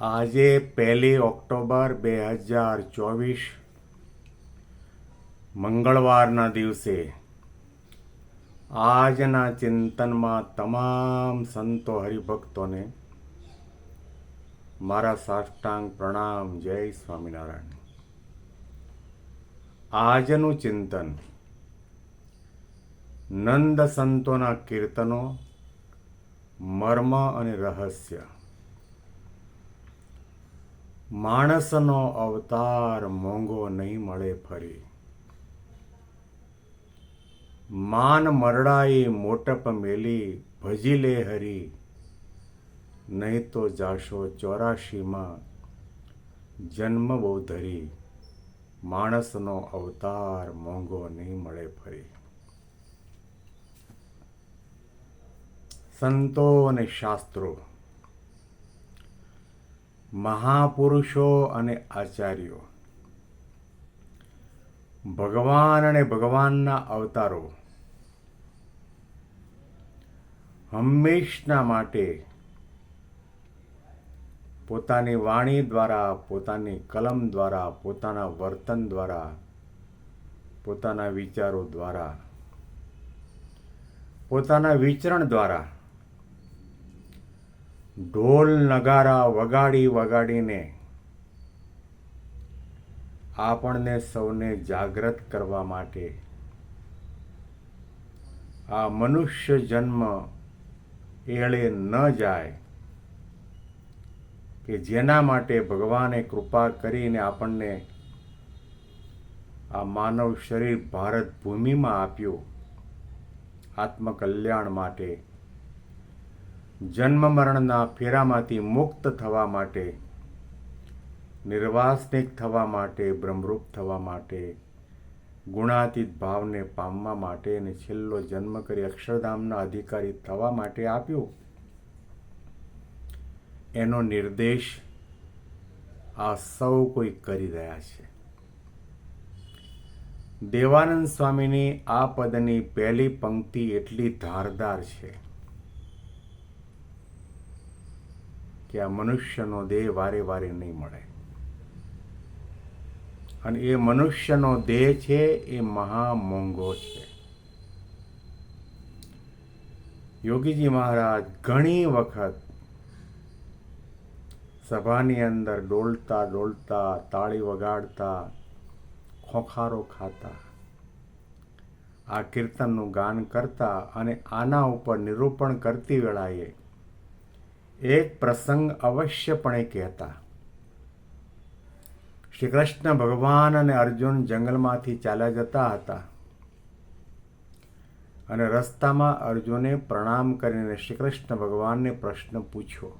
આજે પહેલી ઓક્ટોબર બે હજાર ચોવીસ, મંગળવારના દિવસે આજના ચિંતનમાં તમામ સંતો હરિભક્તોને મારા સાષ્ટાંગ પ્રણામ, જય સ્વામિનારાયણ. આજનું ચિંતન નંદ સંતોના કીર્તનો, મર્મ અને રહસ્ય માણસનો અવતાર મોંઘો નહીં મળે ફરી. માન મરડાઈ મોટપ મેલી, ભજી લે હરી. નહીં તો જાશો ચોરાશીમાં જન્મ બહુ ધરી. માણસનો અવતાર મોંઘો નહીં મળે ફરી. સંતો અને શાસ્ત્રો મહાપુરુષો અને આચાર્યો. ભગવાન અને ભગવાનના અવતારો. હંમેશના માટે પોતાની વાણી દ્વારા, પોતાની કલમ દ્વારા, પોતાના વર્તન દ્વારા, પોતાના વિચારો દ્વારા, પોતાના વિચરણ દ્વારા ઢોલ નગારા વગાડી વગાડીને આપણને સૌને જાગૃત કરવા માટે આ મનુષ્ય જન્મ એળે ન જાય કે જેના માટે ભગવાને કૃપા કરીને આપણને આ માનવ શરીર ભારત ભૂમિમાં આપ્યું આત્મકલ્યાણ માટે જન્મ મરણના ફેરામાંથી મુક્ત થવા માટે, નિર્વાસનિક થવા માટે, બ્રહ્મરૂપ થવા માટે, ગુણાતીત ભાવને પામવા માટે અને છેલ્લો જન્મ કરી અક્ષરધામના અધિકારી થવા માટે આપ્યો. એનો નિર્દેશ આ સૌ કોઈ કરી રહ્યા છે. દેવાનંદ સ્વામીની આ પદની પહેલી પંક્તિ એટલી ધારદાર છે. કે આ મનુષ્યનો દેહ વારે વારે નહીં મળે. અને એ મનુષ્યનો દેહ છે, એ મહા મોંઘો છે. યોગીજી મહારાજ ઘણી વખત સભાની અંદર ડોલતા ડોલતા, તાળી વગાડતા, ખોખારો ખાતા, આ કીર્તનનું ગાન કરતા અને આના ઉપર નિરૂપણ કરતી વેળાએ એક પ્રસંગ અવશ્યપણે કહેતા. શ્રી કૃષ્ણ ભગવાન અને અર્જુન જંગલમાંથી ચાલ્યા જતા હતા. અને રસ્તામાં અર્જુને પ્રણામ કરીને શ્રી કૃષ્ણ ભગવાનને પ્રશ્ન પૂછ્યો.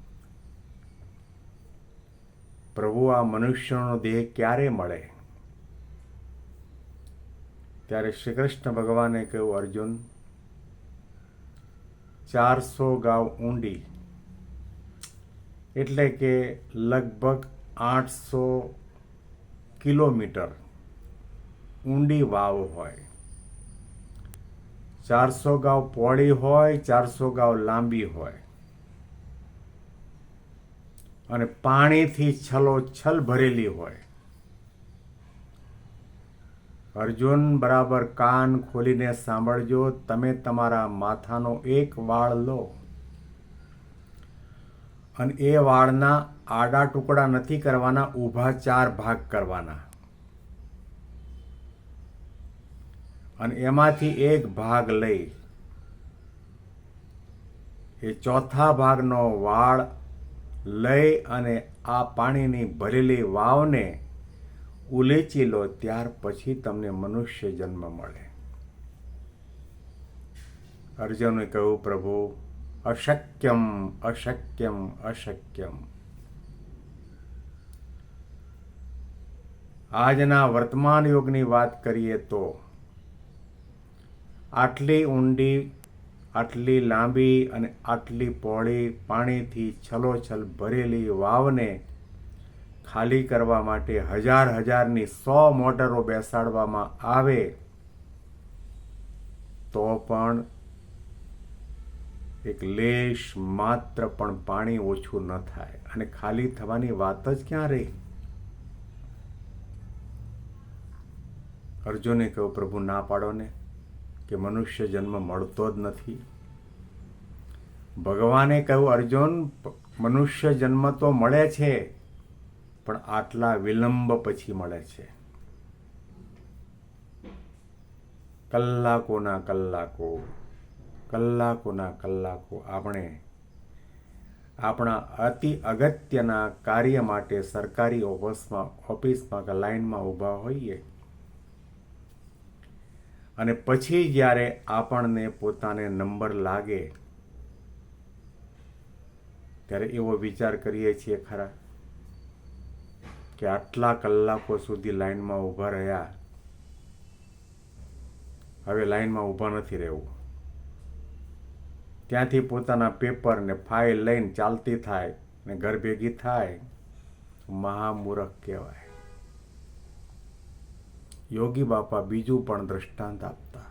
પ્રભુ, આ મનુષ્યનો દેહ ક્યારે મળે? ત્યારે શ્રી કૃષ્ણ ભગવાને કહ્યું, અર્જુન, ચારસો ગાવ ઊંડી એટલે કે લગભગ આઠસો કિલોમીટર ઊંડી વાવ હોય. ચારસો ગાવ પહોળી હોય, ચારસો ગાવ લાંબી હોય. અને પાણીથી છલો છલ ભરેલી હોય. અર્જુન, બરાબર કાન ખોલીને સાંભળજો, તમે તમારા માથાનો એક વાળ લો. અને એ વાળના આડા ટુકડા નથી કરવાના, ઊભા ચાર ભાગ કરવાના. અને એમાંથી એક ભાગ લઈ. એ ચોથા ભાગનો વાળ લઈ અને આ પાણીની ભરેલી વાવને ઉલેચી લો, ત્યાર પછી તમને મનુષ્ય જન્મ મળે. અર્જુને કહ્યું, પ્રભુ અશક્યમ અશક્યમ અશક્યમ આજના વર્તમાન યુગની વાત કરીએ તો, આટલી ઊંડી, આટલી લાંબી અને આટલી પહોળી પાણીથી છલોછલ ભરેલી વાવને ખાલી કરવા માટે હજાર હજારની સો મોટરો બેસાડવામાં આવે, તો પણ એક લેશ માત્ર પણ પાણી ઓછું ન થાય અને ખાલી થવાની વાત જ ક્યાં રહી? અર્જુને કહ્યું, પ્રભુ, ના પાડો ને, કે મનુષ્ય જન્મ મળતો જ નથી. ભગવાને કહ્યું, અર્જુન, મનુષ્ય જન્મ તો મળે છે, પણ આટલા વિલંબ પછી મળે છે. કલાકોના કલાકો કલાકોના કલાકો આપણે આપણા અતિ અગત્યના કાર્ય માટે સરકારી ઓફિસમાં ઓફિસમાં કે લાઇનમાં ઊભા હોઈએ. અને પછી જ્યારે આપણને પોતાને નંબર લાગે, ત્યારે એવો વિચાર કરીએ છીએ ખરા કે આટલા કલાકો સુધી લાઈનમાં ઊભા રહ્યા. હવે લાઈનમાં ઊભા નથી રહેવું. ત્યાંથી પોતાના પેપર ને ફાઇલ લઈને ચાલતી થાય ને ઘર ભેગી થાય, મહામૂરખ કહેવાય. યોગી બાપા બીજું પણ દ્રષ્ટાંત આપતા.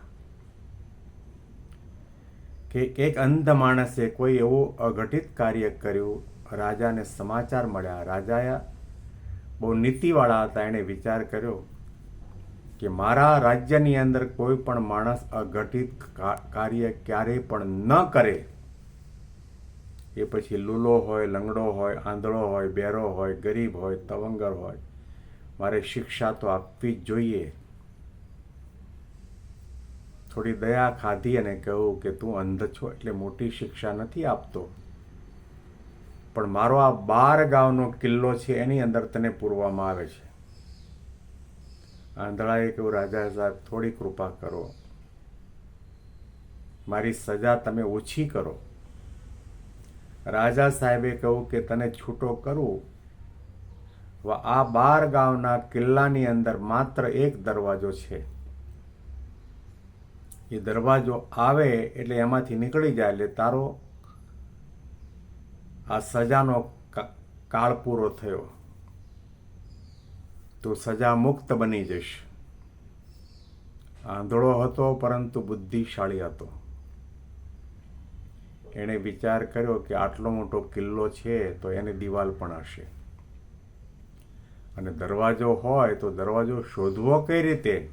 કે એક અંધ માણસે કોઈ એવું અઘટિત કાર્ય કર્યું, રાજાને સમાચાર મળ્યા. રાજાએ બહુ નીતિવાળા હતા, એણે વિચાર કર્યો કે મારા રાજ્યની અંદર કોઈ પણ માણસ અઘટિત કાર્ય ક્યારેય પણ ન કરે, એ પછી લૂલો હોય, લંગડો હોય, આંધળો હોય, બેરો હોય, ગરીબ હોય, તવંગર હોય, મારે શિક્ષા તો આપવી જ જોઈએ. થોડી દયા ખાધી અને કહ્યું કે તું અંધ છો એટલે મોટી શિક્ષા નથી આપતો. પણ મારો આ બાર ગાંવનો કિલ્લો છે એની અંદર તને પૂરવામાં આવે છે. આંધળાએ કહ્યું, રાજા સાહેબ, થોડી કૃપા કરો. મારી સજા તમે ઓછી કરો. રાજા સાહેબે કહ્યું કે, તને છૂટો કરું? આ બાર ગામના કિલ્લાની અંદર માત્ર એક દરવાજો છે. એ દરવાજો આવે એટલે એમાંથી નીકળી જાય, એટલે તારો આ સજાનો કાળ પૂરો થયો. તો સજા મુક્ત બની જઈશ. આંધળો હતો પરંતુ બુદ્ધિશાળી હતો. એણે વિચાર કર્યો કે આટલો મોટો કિલ્લો છે તો એને દિવાલ પણ હશે. અને દરવાજો હોય તો દરવાજો શોધવો કઈ રીતે?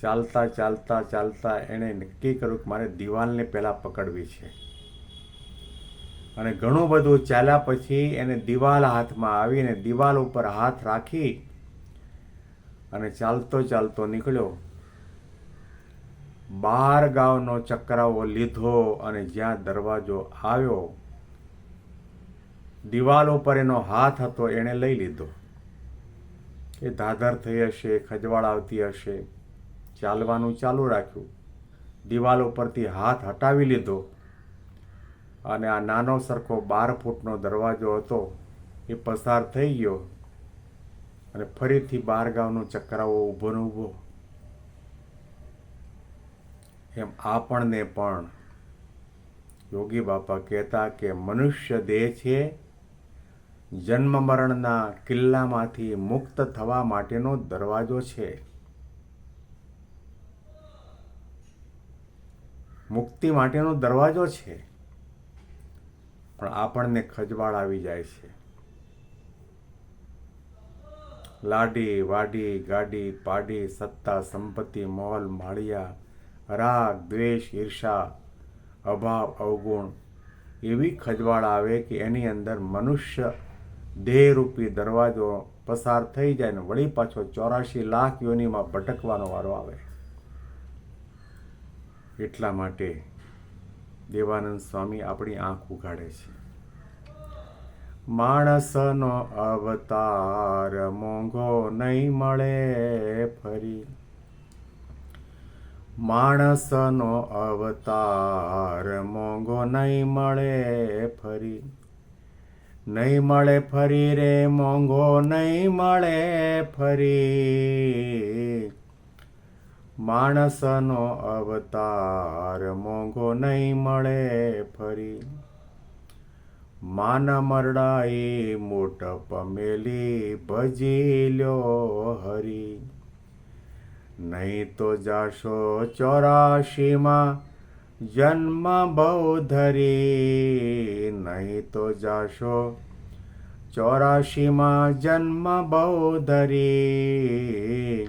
ચાલતા ચાલતા ચાલતા એણે નક્કી કર્યું કે મારે દિવાલને પહેલાં પકડવી છે. અને ઘણું બધું ચાલ્યા પછી એને દિવાલ હાથમાં આવીને દિવાલ ઉપર હાથ રાખી અને ચાલતો ચાલતો નીકળ્યો. બાર ગાવનો ચકરાવો લીધો અને જ્યાં દરવાજો આવ્યો, દિવાલ ઉપર એનો હાથ હતો, એણે લઈ લીધો. એ ધાધર થઈ હશે, ખજવાળ આવતી હશે, ચાલવાનું ચાલુ રાખ્યું. દિવાલ ઉપરથી હાથ હટાવી લીધો. અને આ નાનો સરખો બાર ફૂટનો દરવાજો હતો, એ પસાર થઈ ગયો અને ફરીથી બાર ગામનો ચક્રાવો ઊભો ને ઊભો. એમ આપણને પણ યોગી બાપા કહેતા કે મનુષ્ય દેહ છે, જન્મ મરણના કિલ્લામાંથી મુક્ત થવા માટેનો દરવાજો છે. મુક્તિ માટેનો દરવાજો છે. પણ આપણને ખજવાળ આવી જાય છે. લાડી, વાડી, ગાડી, પાડી, સત્તા, સંપત્તિ, મોલ, માળિયા, રાગ, દ્વેષ, ઈર્ષા, અભાવ, અવગુણ એવી ખજવાળ આવે કે એની અંદર મનુષ્ય દેહરૂપી દરવાજો પસાર થઈ જાય ને વળી પાછો ચોરાશી લાખ યોનીમાં ભટકવાનો વારો આવે. એટલા માટે દેવાનંદ સ્વામી આપણી આંખ ઉઘાડે છે. માણસનો અવતાર મોંઘો નહીં મળે ફરી. માણસનો અવતાર મોંઘો નહીં મળે ફરી. નહીં મળે ફરી રે મોંઘો નહીં મળે ફરી. માણસનો અવતાર મોંઘો નહીં મળે ફરી. માન મરડાઈ મોટ પમેલી ભજી લ્યો હરી. નહીં તો જાશો ચોરાશીમાં જન્મ બહુ ધરી નહીં તો જાશો ચોરાશીમાં જન્મ બહુ ધરી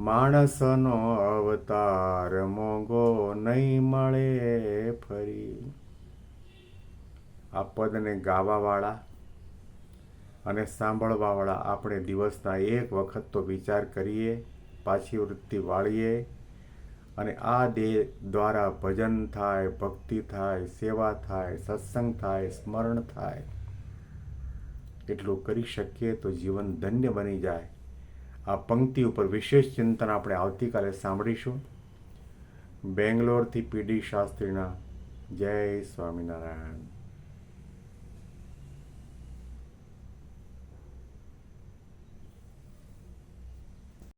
માણસનો અવતાર મોગો નહીં મળે ફરી. આ પદને ગાવાવાળા અને સાંભળવાવાળા આપણે દિવસના એક વખત તો વિચાર કરીએ, પાછી વૃત્તિ વાળીએ અને આ દેહ દ્વારા ભજન થાય, ભક્તિ થાય, સેવા થાય, સત્સંગ થાય, સ્મરણ થાય. એટલું કરી શકીએ તો જીવન ધન્ય બની જાય. આ પંક્તિ ઉપર વિશેષ ચિંતન આપણે આવતીકાલે સાંભળીશું. બેંગ્લોરથી પીડી શાસ્ત્રીના જય સ્વામિનારાયણ.